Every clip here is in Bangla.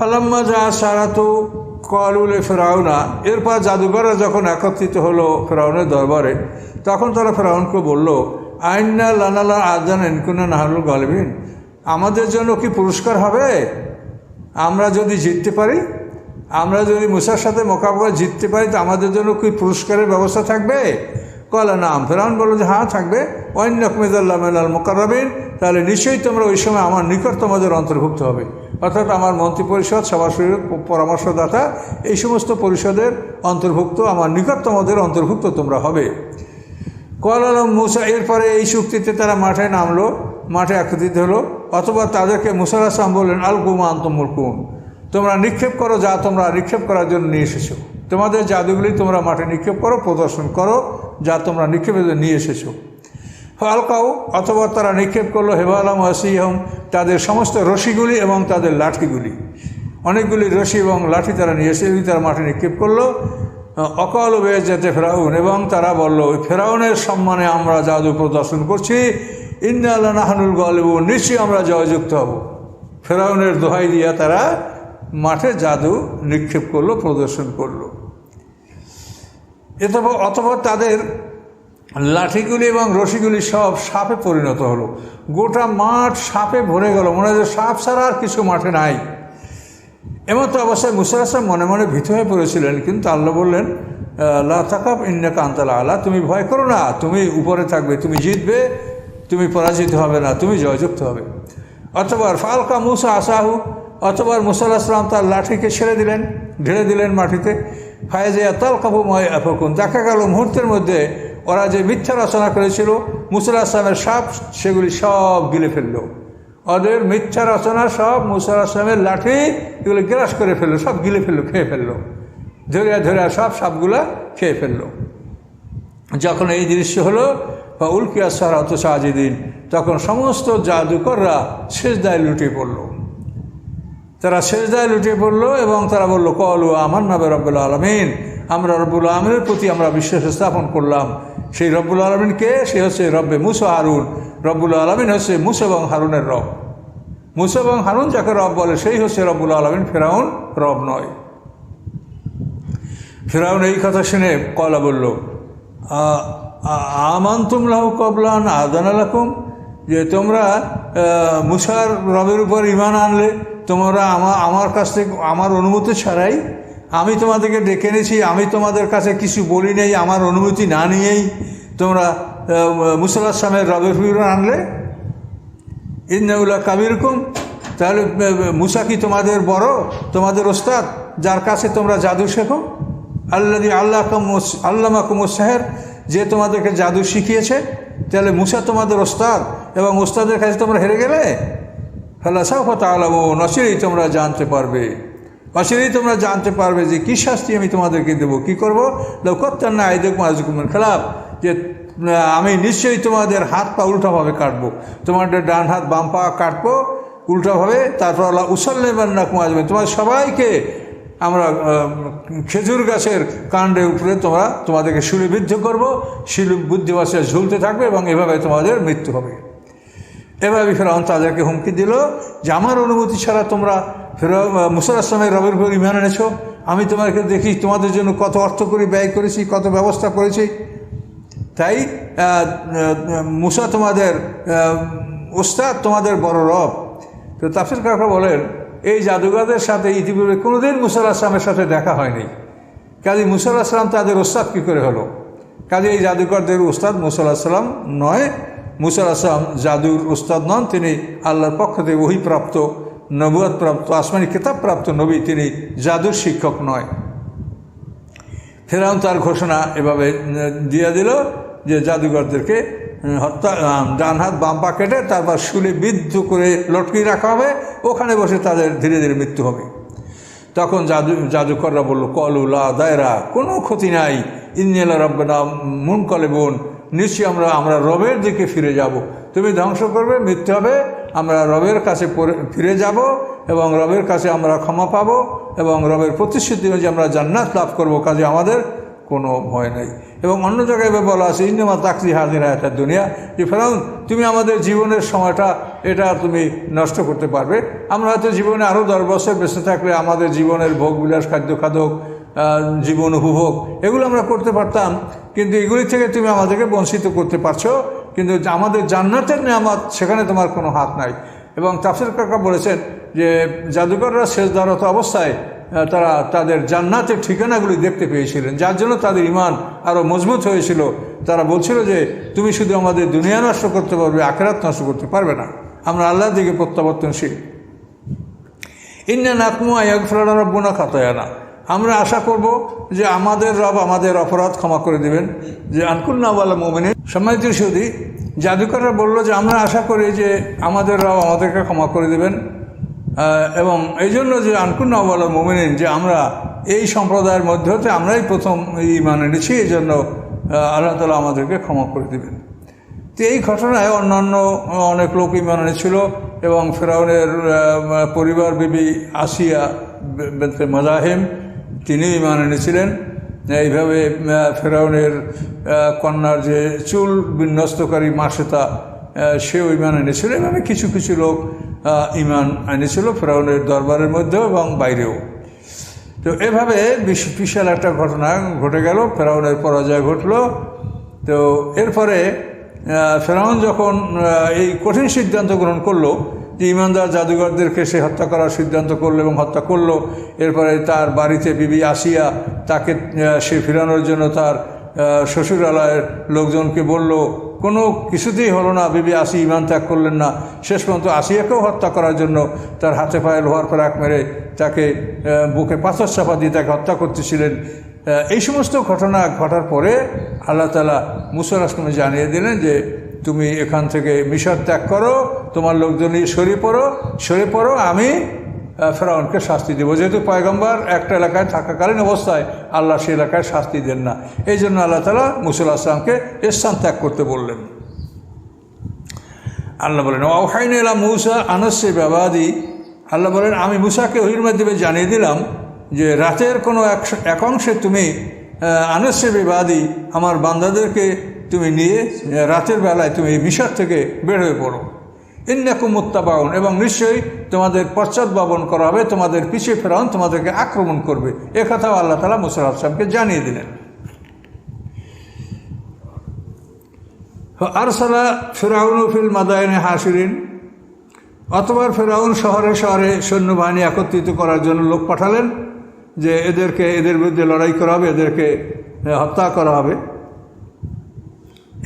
ফালাম্মা যা সারাতু কলুলে ফেরাউনা, এরপর জাদুঘররা যখন একত্রিত হলো ফেরাউনের দরবারে, তখন তারা ফেরাউনকে বলল আইনা লানালা আজান এনকুনা নাহালুল গলবিন, আমাদের জন্য কি পুরস্কার হবে? আমরা যদি জিততে পারি, আমরা যদি মুসার সাথে মোকাবিলা জিততে পারি, তো আমাদের জন্য কি পুরস্কারের ব্যবস্থা থাকবে? কলা নাম। ফেরাউন বলল যে হ্যাঁ থাকবে। অন্য কমিদাল্লাহ মোকারবিন তাহলে নিশ্চয়ই তোমরা ওই সময় আমার নিকট তোমাদের অন্তর্ভুক্ত হবে। অর্থাৎ আমার মন্ত্রিপরিষদ, সভাসদ, পরামর্শদাতা, এই সমস্ত পরিষদের অন্তর্ভুক্ত, আমার নিকটতমদের অন্তর্ভুক্ত তোমরা হবে। কল আলম মুসা, এরপরে এই চুক্তিতে তারা মাঠে নামলো, মাঠে একত্রিত হলো, অথবা তাদেরকে মুসার আসলাম বললেন, আল কুমা আন্তমুল কুন তোমরা নিক্ষেপ করো যা তোমরা নিক্ষেপ করার জন্য নিয়ে এসেছ। তোমাদের জাদুগুলি তোমরা মাঠে নিক্ষেপ করো, প্রদর্শন করো যা তোমরা নিক্ষেপে নিয়ে এসেছ। হালকাও অথবা তারা নিক্ষেপ করল হেবালাম আসিহম তাদের সমস্ত রশিগুলি এবং তাদের লাঠিগুলি। অনেকগুলি রশি এবং লাঠি তারা নিয়ে এসে তারা মাঠে নিক্ষেপ করল। অকাল বেয়ে যেতে ফেরাউন, এবং তারা বলল, ওই ফেরাউনের সম্মানে আমরা জাদু প্রদর্শন করছি। ইন্না আল্লাহ নাহানুল গলবু নিশ্চয়ই আমরা জয়যুক্ত হব। ফেরাউনের দোহাই দিয়া তারা মাঠে জাদু নিক্ষেপ করল, প্রদর্শন করল। এতপর অথবা তাদের লাঠিগুলি এবং রশিগুলি সব সাপে পরিণত হলো। গোটা মাঠ সাপে ভরে গেল। মনে হয় সাপ ছাড়া আর কিছু মাঠে নাই। এমন তো অবস্থায় মুসার আসলাম মনে মনে ভীত হয়ে পড়েছিলেন। কিন্তু আল্লাহ বললেন লা তাকাব ইন্না কান্তালা আল্লাহ তুমি ভয় করো না। তুমি উপরে থাকবে, তুমি জিতবে, তুমি পরাজিত হবে না, তুমি জয়যুক্ত হবে। অথবা ফালকা মুসা আসাহু, অথবা মুসাল আসলাম তার লাঠিকে ছেড়ে দিলেন, ঢেলে দিলেন মাটিতে। ফায়েজে তাল কাবুময় এফকুন দেখা গেল মুহূর্তের মধ্যে ওরা যে মিথ্যা রচনা করেছিল মুসাল আসলামের সাপ, সেগুলি সব গিলে ফেলল। ওদের মিথ্যা রচনা সব মুসাল আসলামের লাঠি, এগুলো গ্রাস করে ফেলল, সব গিলে ফেলল, খেয়ে ফেলল। ধরে ধরে সব সাপগুলা খেয়ে ফেলল। যখন এই দৃশ্য হলো বা উল্কিয়া সার অত সাজিদিন তখন সমস্ত জাদুকররা শেষদায় লুটিয়ে পড়ল। তারা শেষদায় লুটিয়ে পড়ল এবং তারা বলল, কলু আমার নামে রব্বুল আলমিন, আমরা রব্বুল আলমিনের প্রতি আমরা বিশ্বাস স্থাপন করলাম। সেই রব্বুল আলমিন কে? সে হচ্ছে রব্বে মুসা হারুন। রব্বুল আলমিন হচ্ছে মুসা এবং হারুনের রব। মুসা এবং হারুন যাকে রব বলে, সেই হচ্ছে রব্বুল আলমিন, ফেরাউন রব নয়। ফেরাউন এই কথা শুনে কলা বলল আমান তুমলাহ কবলান আদান আলাকুম যে তোমরা মুসার রবের উপর ইমান আনলে, তোমরা আমার আমার কাছ থেকে, আমার অনুমতি ছাড়াই আমি তোমাদেরকে ডেকে এনেছি, আমি তোমাদের কাছে কিছু বলি নেই, আমার অনুমতি না নিয়েই তোমরা মুসাল্লাহ সামের রবের বিবরণ আনলে। ইন্নাউল্লাহ কাবিরকুম তাহলে মুসা কি তোমাদের বড়? তোমাদের ওস্তাদ, যার কাছে তোমরা জাদু শেখো? আল্লাদি আল্লাহ আল্লামা কুমুর সাহের, যে তোমাদেরকে জাদু শিখিয়েছে। তাহলে মুসা তোমাদের ওস্তাদ এবং ওস্তাদের কাছে তোমরা হেরে গেলে? ফেলাসাফত আলাম নসিরেই তোমরা জানতে পারবে। নসিরেই তোমরা জানতে পারবে যে কী শাস্তি আমি তোমাদেরকে দেবো। কী করব? লৌকত্তার না আইদুক মাজুকুমের খেলাফ, যে আমি নিশ্চয়ই তোমাদের হাত পা উল্টাভাবে কাটবো। তোমাদের ডান হাত বাম পা কাটবো উল্টাভাবে, তারপর আল্লাহ উসল্লেবান্না কুমাজবে তোমার সবাইকে আমরা খেজুর গাছের কাণ্ডের উপরে তোমরা তোমাদেরকে শিলিবিদ্ধ করব। শিলু বুদ্ধিবাসে ঝুলতে থাকবে এবং এভাবে তোমাদের মৃত্যু হবে। এভাবে ফেরাউন তাদেরকে হুমকি দিল যে, আমার অনুমতি ছাড়া তোমরা মুসাল আসলামের রবের উপর ইমান এনেছো? আমি তোমাকে দেখি তোমাদের জন্য কত অর্থ করে, ব্যয় করেছি, কত ব্যবস্থা করেছি। তাই মুসা তোমাদের ওস্তাদ, তোমাদের বড় রব। তো তাফসির কাকা বলেন, এই জাদুগারদের সাথে ইতিপূর্বে কোনোদিন মুসাল আসলামের সাথে দেখা হয়নি। কাজী মুসাল আসলাম তাদের ওস্তাদ কী করে হলো? কাজে এই জাদুকরদের ওস্তাদ মুসাল আসলাম নয় মুসাল আসলাম জাদুর উস্তাদ নন, তিনি আল্লাহর পক্ষ থেকে প্রাপ্ত নবুয়াদ প্রাপ্ত, আসমানি কেতাব প্রাপ্ত নবী তিনি জাদুর শিক্ষক নয়। ফেরাউন তার ঘোষণা এভাবে দিয়ে দিল যে জাদুঘরদেরকে হত্যা ডান হাত, বাম পা কেটে তারপর শুলে বিদ্ধ করে লটকিয়ে রাখা হবে, ওখানে বসে তাদের ধীরে ধীরে মৃত্যু হবে। তখন জাদু, জাদুকররা বলল কলুলা দায়রা, কোনো ক্ষতি নাই। ইঞ্জেলা রব্বানা মুন কলে বোন নিশ্চয়ই আমরা আমরা রবের দিকে ফিরে যাব। তুমি ধ্বংস করবে, মৃত্যু হবে। আমরা রবের কাছে ফিরে যাব এবং রবের কাছে আমরা ক্ষমা পাব এবং রবের প্রতিশ্রুতি অনুযায়ী আমরা জান্নাত লাভ করব, কাজে আমাদের কোনো ভয় নেই। এবং অন্য জায়গায় বলা আছে ইন্দামা তাকরি হাজির হায়াতের দুনিয়া। যে ফেরাউন, তুমি আমাদের জীবনের সময়টা, এটা তুমি নষ্ট করতে পারবে। আমরা হয়তো জীবনে আরও দশ বছর বেঁচে থাকলে আমাদের জীবনের ভোগ বিলাস, খাদ্য খাদক জীবন উপভোগ, এগুলো আমরা করতে পারতাম। কিন্তু এগুলি থেকে তুমি আমাদেরকে বঞ্চিত করতে পারছ। কিন্তু আমাদের জান্নাতের নেয়ামত, সেখানে তোমার কোনো হাত নাই। এবং তাফসির কাকা বলেছেন যে জাদুকররা শেষদারত অবস্থায় তারা তাদের জান্নাতের ঠিকানাগুলি দেখতে পেয়েছিলেন। যার জন্য তাদের ইমান আরও মজবুত হয়েছিল। তারা বলছিল যে, তুমি শুধু আমাদের দুনিয়া নষ্ট করতে পারবে, আখেরাত নষ্ট করতে পারবে না। আমরা আল্লাহর দিকে প্রত্যাবর্তনশীল। ইন্না নাকমু আয়াগফরানা রব্বনা খাতায়ানা। আমরা আশা করব যে আমাদের রব আমাদের অপরাধ ক্ষমা করে দিবেন। যে আনকুল্নাওয়ালা মোমিনী সম্মানিত সুদী, জাদুকররা বলল যে আমরা আশা করি যে আমাদের রব আমাদেরকে ক্ষমা করে দিবেন। এবং এই জন্য যে আনকুল্নাওয়ালা মোমিনিন, যে আমরা এই সম্প্রদায়ের মধ্যে হতে আমরাই প্রথম ইমান এনেছি এই জন্য আল্লাহ তালা আমাদেরকে ক্ষমা করে দিবেন। তো এই ঘটনায় অন্যান্য অনেক লোক ইমান এনেছিল এবং ফেরাউনের পরিবার বিবি আসিয়া বেনতে মাজাহিম তিনি ইমান এনেছিলেন। এইভাবে ফেরাউনের কন্যার যে চুল বিন্যস্তকারী মাসেতা সেও ইমান এনেছিল। এভাবে কিছু কিছু লোক ইমান এনেছিল ফেরাউনের দরবারের মধ্যেও এবং বাইরেও। তো এভাবে বিশ- বিশাল একটা ঘটনা ঘটে গেল, ফেরাউনের পরাজয় ঘটলো। তো এরপরে ফেরাউন যখন এই কঠিন সিদ্ধান্ত গ্রহণ করল ইমানদার জাদুঘরদেরকে সে হত্যা করার সিদ্ধান্ত করল এবং হত্যা করল। এরপরে তার বাড়িতে বিবি আসিয়া তাকে সে ফেরানোর জন্য তার শ্বশুরালয়ের লোকজনকে বলল, কোনো কিছুতেই হলো না বিবি, আসি, ইমান ত্যাগ করলেন না। শেষ পর্যন্ত আসিয়াকেও হত্যা করার জন্য তার হাতে পায়ে লোহার ফেরাক মেরে তাকে বুকে পাথর চাপা দিয়ে তাকে হত্যা করতেছিলেন। এই সমস্ত ঘটনা ঘটার পরে আল্লাহ তালা মুসার আসলামে জানিয়ে দিলেন যে তুমি এখান থেকে মিশর ত্যাগ করো, তোমার লোকজনই সরে পড়ো সরে পড়ো, আমি ফেরাউনকে শাস্তি দেবো। যেহেতু পয়গম্বর একটা এলাকায় থাকাকালীন অবস্থায়, আল্লাহ সে এলাকায় শাস্তি দেন না। এই জন্য আল্লাহ তালা মুসুল আসলামকে স্থান ত্যাগ করতে বললেন। আল্লাহ বলেন ওহাইন এলা মূসা আনসে ব্যবাদি আল্লাহ বলেন, আমি মুসাকে ওহির মাধ্যমে জানিয়ে দিলাম যে, রাতের কোনো এক অংশে তুমি আনসে বিবাদি, আমার বান্দাদেরকে তুমি নিয়ে রাতের বেলায় তুমি মিশর থেকে বের হয়ে পড়ো। ইন্নাকুম মুত্তাবাউন, এবং নিশ্চয়ই তোমাদের পশ্চাদ পশ্চাৎবাবন করা হবে, তোমাদের পিছিয়ে ফেরাউন তোমাদেরকে আক্রমণ করবে। এ কথাও আল্লাহ তালা মুসার আসলামকে জানিয়ে দিলেন। আরসালা ফেরাউন ফিল মাদায়নে হাসিরিন অতবার ফেরাউন শহরে শহরে সৈন্যবাহিনী একত্রিত করার জন্য লোক পাঠালেন যে, এদেরকে, এদের বিরুদ্ধে লড়াই করা হবে, এদেরকে হত্যা করা হবে।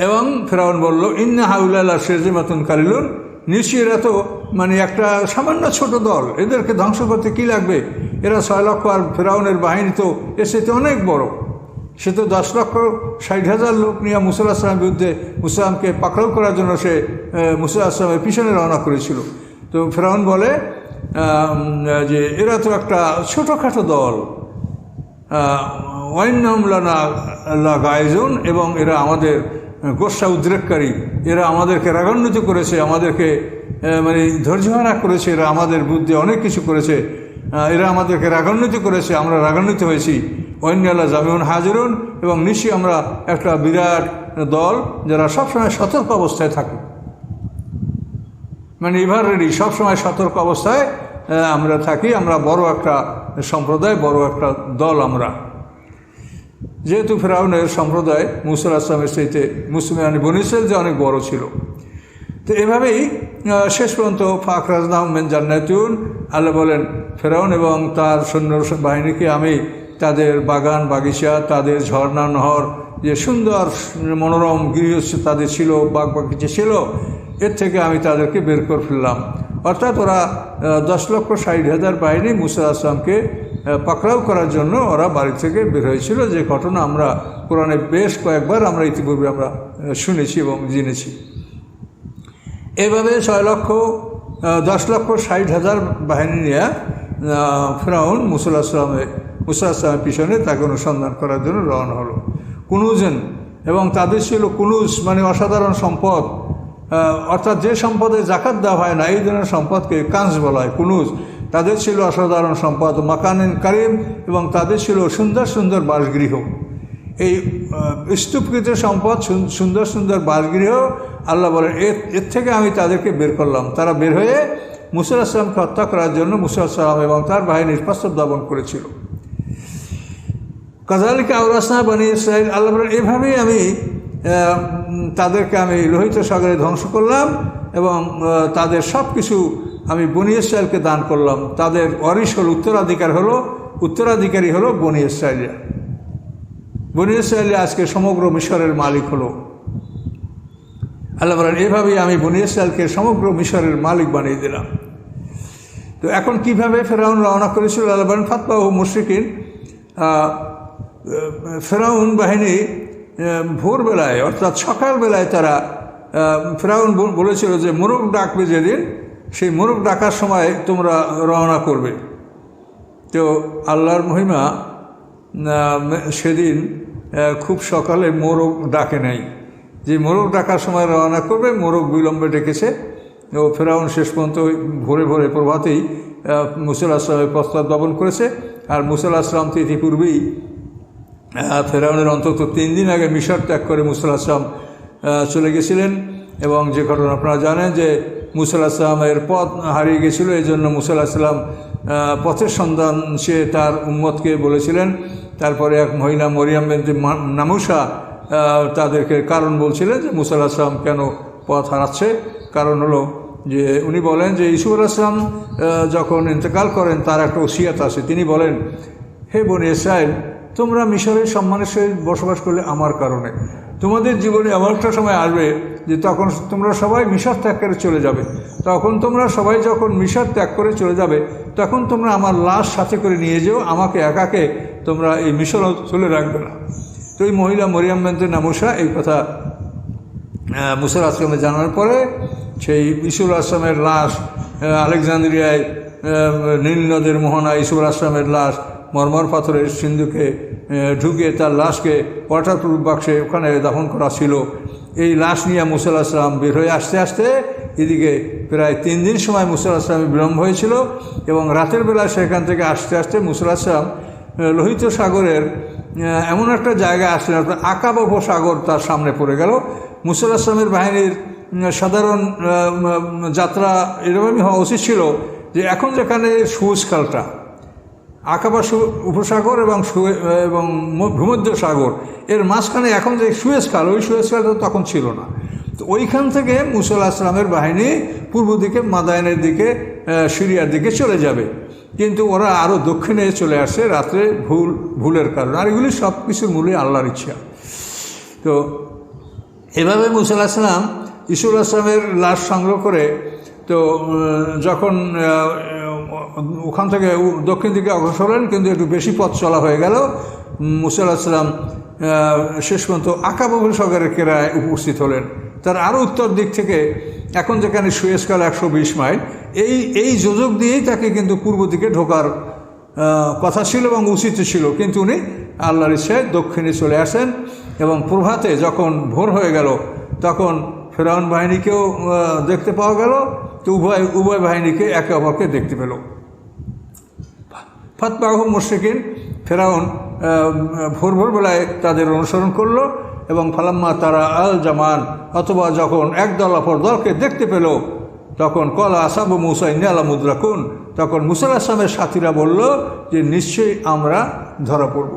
এবং ফেরাউন বলল, ইন্না হাউল্লাহ শেরজিমাতুন কালিলুন। নিশ্চয়ই এরা তো মানে একটা সামান্য ছোট দল। এদেরকে ধ্বংস করতে কী লাগবে? এরা ছয় লক্ষ আর ফেরাউনের বাহিনী তো এসে তো অনেক বড়। সে তো দশ লক্ষ ষাট হাজার লোক নিয়ে মুসুল আসলামের বিরুদ্ধে মুসলামকে পাকড়াও করার জন্য সে মুসুল আসলামের পিছনে রওনা করেছিল। তো ফেরাউন বলে যে এরা তো একটা ছোটোখাটো দল। ওয়াইনামলানা গায়জন এবং এরা আমাদের গোসা উদ্রেককারী, এরা আমাদেরকে রাগান্বিত করেছে, আমাদেরকে মানে ধৈর্যহারা করেছে, এরা আমাদের বুদ্ধি অনেক কিছু করেছে এরা আমাদেরকে রাগান্বিত করেছে, আমরা রাগান্বিত হয়েছি। ওয়াইনাল্লাহ জামিউন হাজিরুন এবং নিশ্চয়ই আমরা একটা বিরাট দল যারা সবসময় সতর্ক অবস্থায় থাকে। মানে এভার রেডি সবসময় সতর্ক অবস্থায় আমরা থাকি, আমরা বড় একটা সম্প্রদায়, বড় একটা দল আমরা। যেহেতু ফেরাউনের সম্প্রদায় মুসুল আসলামের চাইতে মুসলমান বনিসেল যে অনেক বড় ছিল। তো এভাবেই শেষ পর্যন্ত ফাক রাজনাহমেন জান্নাতুন আল্লাহ বলেন, ফেরাউন এবং তার সৈন্য বাহিনীকে আমি তাদের বাগান, বাগিচা, তাদের ঝর্ণা, নহর, যে সুন্দর মনোরম গৃহ তাদের ছিল বাগ বাগিচা ছিল, এর থেকে আমি তাদেরকে বের করে ফেললাম। অর্থাৎ ওরা দশ লক্ষ ষাট হাজার বাহিনী মুসা আসলামকে পাকড়াও করার জন্য ওরা বাড়ি থেকে বের হয়েছিল। যে ঘটনা আমরা কোরআনে বেশ কয়েকবার আমরা ইতিপূর্বে আমরা শুনেছি এবং জেনেছি। এভাবে ছয় লক্ষ দশ লক্ষ ষাট হাজার বাহিনী নিয়ে ফেরাউন মুসুল আসলামে মুসা আসলামের পিছনে তাকে অনুসন্ধান করার জন্য রওনা হলো। কুনুজেন এবং তাদের ছিল কুনুজ মানে অসাধারণ সম্পদ। অর্থাৎ যে সম্পদে জাকাত দেওয়া হয় না, এই ধরনের সম্পদকে কাঁচ বলা হয়, কুনুজ। তাদের ছিল অসাধারণ সম্পদ মাকানিন কারিম এবং তাদের ছিল সুন্দর সুন্দর বাসগৃহ। এই স্তূপকৃত সম্পদ সুন- সুন্দর সুন্দর বাসগৃহ, আল্লাহ বলেন এর থেকে আমি তাদেরকে বের করলাম। তারা বের হয়ে মুসুল আসলামকে হত্যা করার জন্য মুসুল আসলাম এবং তার বাহিনীর প্রস্তাব দাপন করেছিল। কাজালিকা আউরাসনা বানি ইসরায়েল আল্লাহ বলেন, এভাবেই আমি তাদেরকে আমি লোহিত সাগরে ধ্বংস করলাম এবং তাদের সব কিছু আমি বনি ইসরায়েলকে দান করলাম। তাদের অরিস হল উত্তরাধিকার হলো, উত্তরাধিকারী হলো বনি ইসরায়েলিয়া বনি ইসরায়েলিয়া আজকে সমগ্র মিশরের মালিক হলো। আল্লাহ বলেন, এভাবেই আমি বনি ইসরায়েলকে সমগ্র মিশরের মালিক বানিয়ে দিলাম। তো এখন কীভাবে ফেরাউন রওনা করেছিল? আল্লাহ বলেন ফাতপা ও মুশরিকিন ফেরাউন বাহিনী ভোরবেলায়, অর্থাৎ সকালবেলায় তারা ফেরাউন বল- বলেছিল যে মোরগ ডাকবে যেদিন সেই মোরগ ডাকার সময় তোমরা রওনা করবে। তো আল্লাহর মহিমা সেদিন খুব সকালে মোরগ ডাকে নাই। যে মোরগ ডাকার সময় রওনা করবে, মোরগ বিলম্বে ডেকেছে। ও ফেরাউন শেষ পর্যন্ত ভোরে ভোরে প্রভাতেই মুসল আসলামের প্রস্তাব দমন করেছে। আর মুসল আসলাম তো ইতিপূর্বেই ফেরাউনের অন্তত তিন দিন আগে মিশর ত্যাগ করে মুসল আসলাম চলে গেছিলেন। এবং যে ঘটনা আপনারা জানেন যে মুসল আসলামের পথ হারিয়ে গেছিল এই জন্য মুসল আসলাম পথের সন্ধান সে তার উম্মতকে বলেছিলেন। তারপরে এক মহিলা মরিয়াম নামুসা তাদেরকে কারণ বলছিলেন যে মুসল আসলাম কেন পথ হারাচ্ছে। কারণ হলো যে উনি বলেন যে ইসুর আসলাম যখন ইন্তেকাল করেন, তার একটা ওসিয়াত আছে। তিনি বলেন, হে বনি ইসরায়েল তোমরা মিশরের সম্মানের সহিত বসবাস করলে আমার কারণে। তোমাদের জীবনে এমন একটা সময় আসবে যে তখন তোমরা সবাই মিশর ত্যাগ করে চলে যাবে। তখন তোমরা সবাই যখন মিশর ত্যাগ করে চলে যাবে, তখন তোমরা আমার লাশ সাথে করে নিয়ে যেও, আমাকে একাকে তোমরা এই মিশরও চলে রাখবে না। তো এই মহিলা মরিয়াম বেন্তে নামুসা এই কথা মুসার আসলামে জানার পরে সেই ইসুর আসলামের লাশ আলেকজান্দ্রিয়ায় নীল নদের মোহনা ইসুর আসলামের লাশ, মরমর পাথরের সিন্ধুকে ঢুকে তার লাশকে ওয়াটারপ্রুফ বাক্সে ওখানে দাফন করা ছিল। এই লাশ নিয়ে মুসাল আসলাম বের হয়ে আসতে আসতে এদিকে প্রায় তিন দিন সময় মুসাল আসলামের বিলম্ব হয়েছিল এবং রাতের বেলা সেখান থেকে আসতে আসতে মুসাল আসলাম আহ, লোহিত সাগরের এমন একটা জায়গায় আসলেন অর্থাৎ আকাব উপসাগর তার সামনে পড়ে গেল। মুসল আসলামের বাহিনীর সাধারণ যাত্রা এরকমই হওয়া উচিত ছিল যে এখন যেখানে সুউজ খালটা আকাবা উপসাগর এবং এবং ভূমধ্য সাগর এর মাঝখানে এখন যে সুয়েজ খাল ওই সুয়েজ খালটা তখন ছিল না। তো ওইখান থেকে মুসল আসলামের বাহিনী পূর্ব দিকে, মাদায়নের দিকে সিরিয়ার দিকে চলে যাবে। কিন্তু ওরা আরও দক্ষিণে চলে আসে রাত্রে ভুল, ভুলের কারণে। আর এগুলি সব কিছুর মূলে আল্লাহর ইচ্ছা। তো এভাবে মুসা আসলাম ইসুল আসলামের লাশ সংগ্রহ করে, তো যখন ওখান থেকে দক্ষিণ দিকে অগ্রসর হলেন, কিন্তু একটু বেশি পথ চলা হয়ে গেল। মুসাল আসলাম শেষ পর্যন্ত আকাবাবুল সাগরের কেরায় উপস্থিত হলেন। তার আরও উত্তর দিক থেকে, এখন যেখানে সুয়েসকাল একশো বিশ মাইল, এই এই যোজক দিয়েই তাকে কিন্তু পূর্ব দিকে ঢোকার কথা ছিল এবং উচিত ছিল। কিন্তু উনি আল্লাহর ইচ্ছায় দক্ষিণে চলে আসেন এবং প্রভাতে যখন ভোর হয়ে গেল, তখন ফেরাউন বাহিনীকেও দেখতে পাওয়া গেল। তো উভয় উভয় বাহিনীকে একে অপরকে দেখতে পেল। ফাতবাহ মুশরিকিন, ফেরাউন ভোর ভোরবেলায় তাদের অনুসরণ করল এবং ফালাম্মা তারা আল জামান, অথবা যখন একদল অপর দলকে দেখতে পেল, তখন কলা আসাবু মুসাইন আলা মুদ্রাকুন, তখন মুসাল আসলামের সাথীরা বলল যে, নিশ্চয়ই আমরা ধরা পড়ব।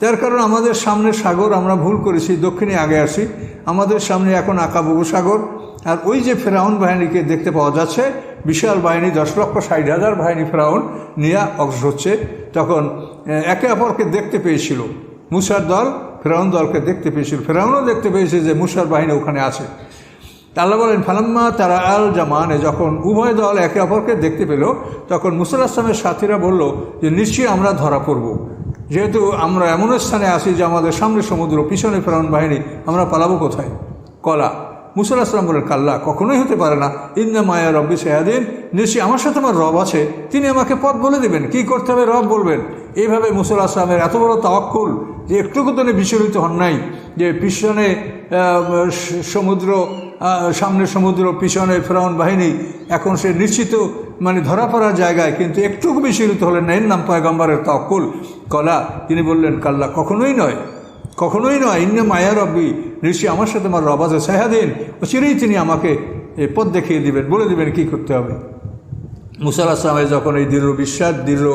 তার কারণ আমাদের সামনে সাগর, আমরা ভুল করেছি, দক্ষিণে আগে আসি। আমাদের সামনে এখন আকাবু সাগর। আর ওই যে ফেরাউন বাহিনীকে দেখতে পাওয়া যাচ্ছে বিশাল বাহিনী, দশ লক্ষ ষাট হাজার বাহিনী ফেরাউন নিয়ে অগ্রসর হচ্ছে। তখন একে অপরকে দেখতে পেয়েছিল। মুসার দল, ফেরাউন দলকে দেখতে পেয়েছিল। ফেরাউনও দেখতে পেয়েছে যে মুসার বাহিনী ওখানে আছে। আল্লাহ বলেন, ফালাম্মা তারা আল জামানে। যখন উভয় দল একে অপরকে দেখতে পেল, তখন মুসাল আসলামের সাথীরা বলল যে, নিশ্চয়ই আমরা ধরা পড়ব। যেহেতু আমরা এমন স্থানে আসি যে আমাদের সামনে সমুদ্র, পিছনে ফেরাউন বাহিনী, আমরা পালাবো কোথায়? কলা মুসাল আসলাম বলেন, কাল্লা, কখনোই হতে পারে না। ইন্দা মায়া রব্বি সেহাদিন নিশ্চয়ই আমার সাথে আমার রব আছে। তিনি আমাকে পথ বলে দেবেন। কি করতে হবে রব বলবেন। এইভাবে মুসাল আসলামের এত বড় তাওয়াক্কুল যে একটুকু তিনি বিচলিত হন নাই, যে পিছনে সমুদ্র সামনে সমুদ্র, পিছনে ফেরাউন বাহিনী, এখন সে নিশ্চিত মানে ধরা পড়ার জায়গায় কিন্তু একটুকু বিচলিত হলেন না। এর নাম পয়গম্বরের তাওয়াক্কুল। কলা, তিনি বললেন, কাল্লা, কখনোই নয়। কখনোই নয় ইন্য মায়া রব্বি নিশ্চয়ই আমার সাথে আমার রব আছে সাহাদিন ও চিরেই তিনি আমাকে পথ দেখিয়ে দিবেন, বলে দিবেন কি করতে হবে। মুসাল আসলামের যখন এই দৃঢ় বিশ্বাস, দৃঢ়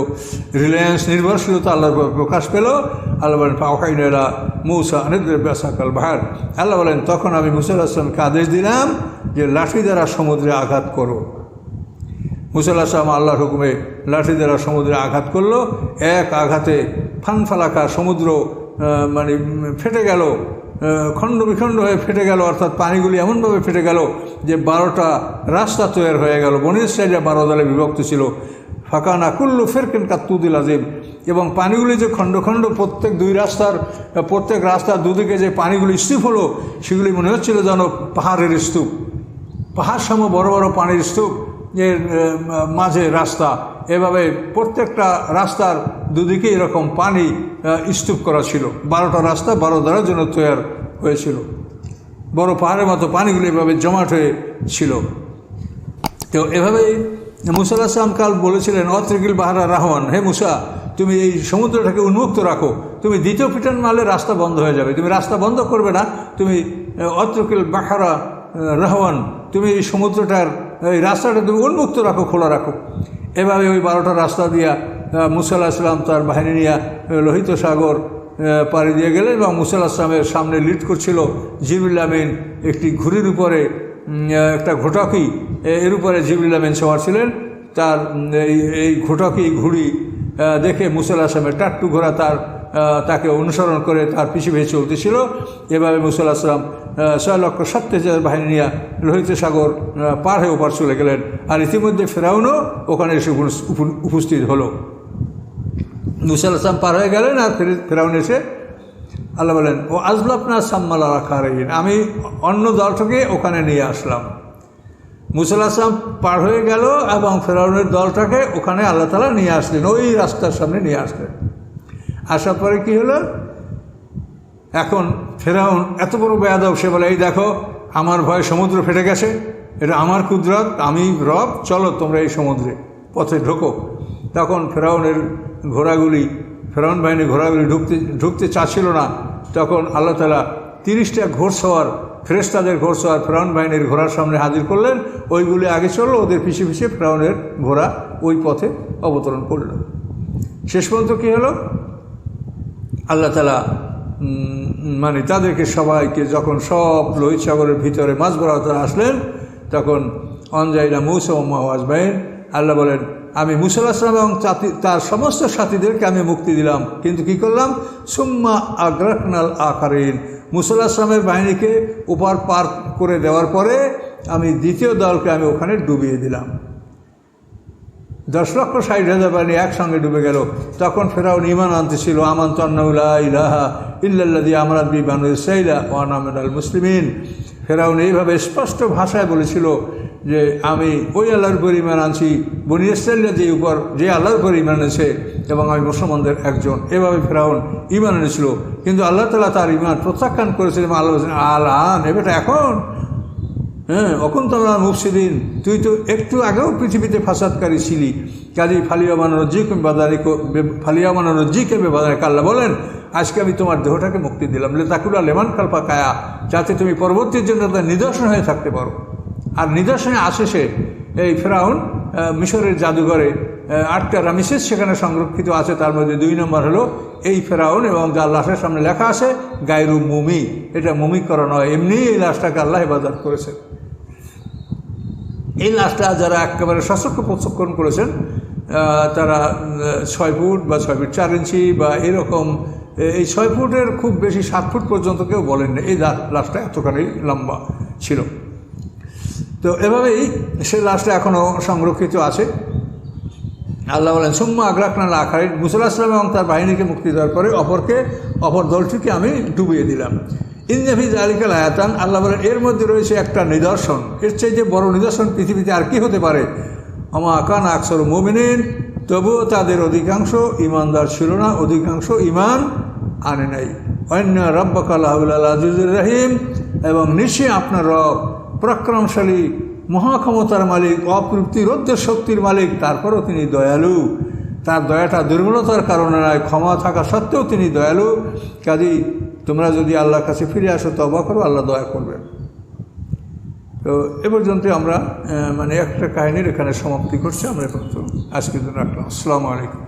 রিলায়েন্স, নির্ভরশীলতা আল্লাহর প্রকাশ পেল, আল্লাহ বলেন পাওয়াইনেরা মৌসা ব্যাসাকাল ভার আল্লাহ বলেন, তখন আমি মুসাল আসলামকে আদেশ দিলাম যে লাঠি দ্বারা সমুদ্রে আঘাত করো। মুসাল আসলাম আল্লাহর হুকুমে লাঠি দ্বারা সমুদ্রে আঘাত করল, এক আঘাতে ফানফালাকা সমুদ্র মানে ফেটে গেল খণ্ড বিখণ্ড হয়ে ফেটে গেল, অর্থাৎ পানিগুলি এমনভাবে ফেটে গেল যে বারোটা রাস্তা তৈরি হয়ে গেল। বনির সাইডে বারো দলে বিভক্ত ছিল। ফাঁকানা কুল্লু ফেরকেন কাত্তুদিল আজিম। এবং পানিগুলি যে খণ্ড খণ্ড, প্রত্যেক দুই রাস্তার, প্রত্যেক রাস্তার দুদিকে যে পানিগুলি স্তূপ হলো, সেগুলি মনে হচ্ছিল যেন পাহাড়ের স্তূপ। পাহাড় সম বড় বড় পানির স্তূপ এর মাঝে রাস্তা। এভাবে প্রত্যেকটা রাস্তার দুদিকে এরকম পানি স্তূপ করা ছিল। বারোটা রাস্তা, বারো দ্বারার জন্য তৈরি হয়েছিল। বড় পাহাড়ের মতো পানিগুলো এভাবে জমাট হয়েছিল তো এভাবেই মুসা আসলাম কাল বলেছিলেন অত্রিকিল বাহারা রাহমান হে মুসা, তুমি এই সমুদ্রটাকে উন্মুক্ত রাখো। তুমি দ্বিতীয় পিটান মারলে রাস্তা বন্ধ হয়ে যাবে। তুমি রাস্তা বন্ধ করবে না। তুমি অত্রকিল বাহারা রাহওয়ান, তুমি এই সমুদ্রটার, এই রাস্তাটা তুমি উন্মুক্ত রাখো, খোলা রাখো। এভাবে ওই বারোটা রাস্তা দিয়া মুসা আসলাম তার বাহিনী নিয়ে লোহিত সাগর পাড়ি দিয়ে গেলেন এবং মুসাল আসলামের সামনে লিড করছিল জিবুল আমিন, একটি ঘুড়ির উপরে একটা ঘোটকি। এর উপরে জিবুল আমিন সবার ছিলেন। তার এই ঘোটকি, ঘুড়ি দেখে মুসাল আসলামের টাট্টু ঘোড়া তার তাকে অনুসরণ করে তার পিছু পিছু চলতেছিল। এভাবে মুসাল আসলাম ছয় লক্ষ সত্তর হাজার বাহিনী নিয়ে লোহিত সাগর পার হয়ে ওপার চলে গেলেন। আর ইতিমধ্যে ফেরাউনও ওখানে এসে উপ- উপস্থিত হলো। আসলাম পার হয়ে গেলেন আর ফের- ফেরাউন এসে, আল্লাহ বলেন, ও আজলাপনা সাম্মালা রাখা রহিন আমি অন্য দলটাকে ওখানে নিয়ে আসলাম। মুসাল আসলাম পার হয়ে গেল এবং ফেরাউনের দলটাকে ওখানে আল্লাহ তালা নিয়ে আসলেন, ওই রাস্তার সামনে নিয়ে আসলেন। আসার পরে কী হলো? এখন ফেরাউন এত বড় বেয়াদব, সে বলে, এই দেখো, আমার ভয়ে সমুদ্র ফেটে গেছে, এটা আমার কুদরত, আমি রব, চলো তোমরা এই সমুদ্রে পথে ঢোকো। তখন ফেরাউনের ঘোড়াগুলি, ফেরাউন বাহিনীর ঘোড়াগুলি ঢুকতে ঢুকতে চাচ্ছিল না। তখন আল্লাহ তালা তিরিশটা ঘোড়সওয়ার ফেরেস্তাদের ঘোড়সওয়ার ফেরাউন বাহিনীর ঘোড়ার সামনে হাজির করলেন। ওইগুলি আগে চলল, ওদের পিছিয়ে পিছিয়ে ফেরাউনের ঘোড়া ওই পথে অবতরণ করল। শেষ পর্যন্ত কী হলো? আল্লাহ তালা মানে তাদেরকে সবাইকে যখন সব লোহিত সাগরের ভিতরে মাছ বরাবর আসলেন, তখন অনজাইনা মৌসা আজমাইন আল্লাহ বলেন আমি মুসাল আসলাম এবং তার সমস্ত সাথীদেরকে আমি মুক্তি দিলাম। কিন্তু কি করলাম? সুম্মা আগ্রাকনাল আকারিন আসলামের বাহিনীকে উপার পার করে দেওয়ার পরে আমি দ্বিতীয় দলকে আমি ওখানে ডুবিয়ে দিলাম। দশ লক্ষ ষাট হাজার বাহিনী একসঙ্গে ডুবে গেল। তখন ফেরাউন ইমান আনতেছিল। আমান তন্নাউলা ইলাহা ইল্লাল্লাদি আমরাদ বি বানু ইসাইলা ওয়ান আহমেদ আল মুসলিমিন। ফেরাউন এইভাবে স্পষ্ট ভাষায় বলেছিল যে আমি ওই আল্লাহর উপর ইমান আনছি, বনি ইসরাইল্লা যে উপর, যে আল্লাহর উপর ইমান এনেছে এবং আমি মুসলমানদের একজন। এভাবে ফেরাউন ইমান এনেছিল। কিন্তু আল্লাহ তালা তার ইমান প্রত্যাখ্যান করেছিলেন আল্লাহ বলছেন আল আন এবারটা এখন? হ্যাঁ অকুন্তলার মুফসিদিন। তুই তো একটু আগেও পৃথিবীতে ফাসাদকারী ছিলি। কাজী ফালিয়ামান রজ্জিকে বাদারি ফালিয়ামান রজ্জিকে বাদারে কাল্লা বলেন আজকে আমি তোমার দেহটাকে মুক্তি দিলাম। লেতাকুলা লেমান কাল্পা কায়া যাতে তুমি পরবর্তীর জন্য তার নিদর্শন হয়ে থাকতে পারো। আর নিদর্শনে আসে সে এই ফেরাউন মিশরের জাদুঘরে আটটা রামিসেস সেখানে সংরক্ষিত আছে। তার মধ্যে দুই নম্বর হলো এই ফেরাউন এবং যার লাশের সামনে লেখা আছে, গায়রু মুমি। এটা মুমি করা নয়, এমনি এই লাশটাকে আল্লাহ হেফাজত করেছে। এই লাশটা যারা একেবারে সশস্ত্র প্রশিক্ষণ করেছেন তারা ছয় ফুট বা ছয় ফুট চার ইঞ্চি বা এরকম এই ছয় ফুটের খুব বেশি সাত ফুট পর্যন্ত কেউ বলেন না এই লাশটা এতখানি লম্বা ছিল। তো এভাবেই সে লাশটা এখনও সংরক্ষিত আছে। আল্লাহ বলেন, সুম্মা আগ্রাকনাল আখারি মুসুল্লাহ আসলাম এবং তার বাহিনীকে মুক্তি দেওয়ার পরে অপরকে, অপর দলটিকে আমি ডুবিয়ে দিলাম। ইন্দাফিজ আলিকাল আয়াতান আল্লাহ বলেন, এর মধ্যে রয়েছে একটা নিদর্শন। এর চেয়ে যে বড় নিদর্শন পৃথিবীতে আর কি হতে পারে? আমা আকান আকসর মোমিনিন। তবুও তাদের অধিকাংশ ইমানদার ছিল না। অধিকাংশ ইমান আনে নাই। অন্য রব্বাকাল আজিজুর রহিম এবং নিশ্চয়ই আপনার রব পরাক্রমশালী মহাক্ষমতার মালিক অপ্রতিরোধ্য শক্তির মালিক, তারপরেও তিনি দয়ালু। তার দয়াটা দুর্বলতার কারণে নয়, ক্ষমা থাকা সত্ত্বেও তিনি দয়ালু। কাজী, তোমরা যদি আল্লাহর কাছে ফিরে আসো তবা করো, আল্লাহ দয়া করবেন। তো এ পর্যন্ত আমরা মানে একটা কাহিনীর এখানে সমাপ্তি করছি। আমরা এখন তো আজকে তো রাখলাম। আসসালামু আলাইকুম।